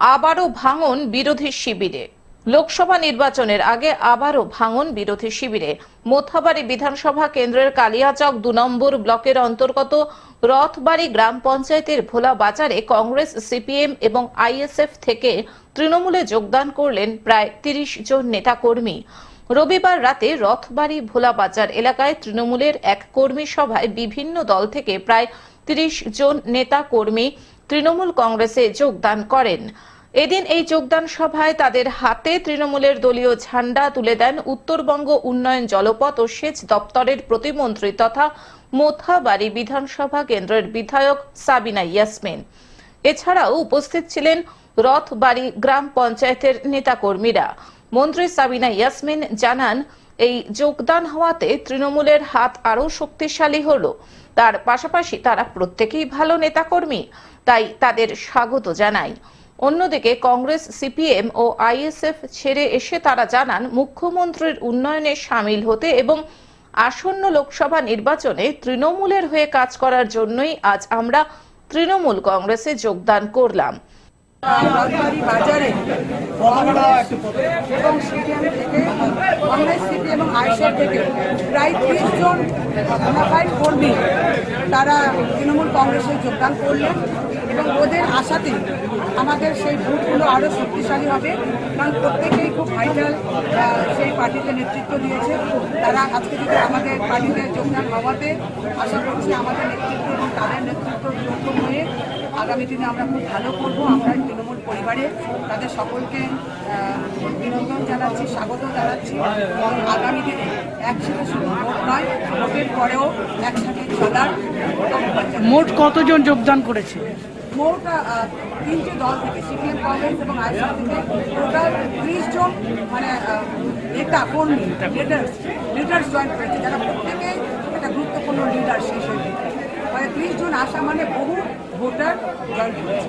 আবারও ভাঙন বিরোধী শিবিরে। লোকসভা নির্বাচনের আগে আবারও ভাঙন বিরোধী শিবিরে। মোথাবাড়ি বিধানসভা কেন্দ্রের কালিয়াচক দু নম্বর ব্লকের অন্তর্গত রথবাড়ি গ্রাম পঞ্চায়েতের ভোলা বাজারে কংগ্রেস, সিপিএম এবং আইএসএফ থেকে তৃণমূলে যোগদান করলেন প্রায় তিরিশ জন নেতাকর্মী। রবিবার রাতে রথবাড়ি ভোলা বাজার এলাকায় তৃণমূলের এক কর্মী সভায় বিভিন্ন দল থেকে প্রায় তিরিশ জন নেতা কর্মী তৃণমূল কংগ্রেসে যোগদান করেন। এদিন এই যোগদান সভায় তাদের হাতে তৃণমূলের দলীয় ঝান্ডা তুলে দেন উত্তরবঙ্গ উন্নয়ন জলপথ ও সেচ দপ্তরের প্রতিমন্ত্রী তথা মোথাবাড়ি বিধানসভা কেন্দ্রের বিধায়ক সাবিনা ইয়াসমিন। এছাড়াও উপস্থিত ছিলেন রথবাড়ি গ্রাম পঞ্চায়েতের নেতাকর্মীরা। মন্ত্রী সাবিনা ইয়াসমিন জানান এই যোগদান হওয়াতে তৃণমূলের হাত আরও শক্তিশালী হলো। তার পাশাপাশি তারা প্রত্যেকেই ভালো নেতাকর্মী, তাই তাদের স্বাগত জানাই। অন্যদিকে কংগ্রেস, সিপিএম ও আইএসএফ ছেড়ে এসে তারা জানান, মুখ্যমন্ত্রীর উন্নয়নে সামিল হতে এবং আসন্ন লোকসভা নির্বাচনে তৃণমূলের হয়ে কাজ করার জন্যই আজ আমরা তৃণমূল কংগ্রেসে যোগদান করলাম। বাজারে এবং কংগ্রেস সিপিএম এবং আইসিআর থেকে প্রায় ত্রিশ জন বোনাফাইড কর্মী তারা তৃণমূল কংগ্রেসে যোগদান করলেন এবং ওদের আশাতে আমাদের সেই ভোটগুলো আরও শক্তিশালী হবে। কারণ প্রত্যেকেই খুব ভাইটাল সেই পার্টিতে নেতৃত্ব দিয়েছে। তারা আজকে যদি আমাদের পার্টিতে যোগদান হওয়াতে আশা করছি আমাদের নেতৃত্ব এবং তাদের নেতৃত্ব যোগ্য হয়ে আগামী দিনে আমরা খুব ভালো করব। আমরা তৃণমূল পরিবারে তাদের সকলকে বিনোদন জানাচ্ছি স্বাগত জানাচ্ছি। এবং আগামী দিনে একসাথে শুধু ভোট নয় ভোটের পরেও একসাথে চলার মোট কতজন যোগদান করেছে? মোট তিনটি দল থেকে সিপিএম কংগ্রেস এবং আইসিআর থেকে টোটাল ত্রিশ জন মানে নেতা কর্মী লিডার্স লিডার্স জয়েন করেছে যারা প্রত্যেকেই একটা গুরুত্বপূর্ণ লিডার শেষ হয়ে মানে ত্রিশ জন আসা মানে বহু ভোটার জয়েন করেছে।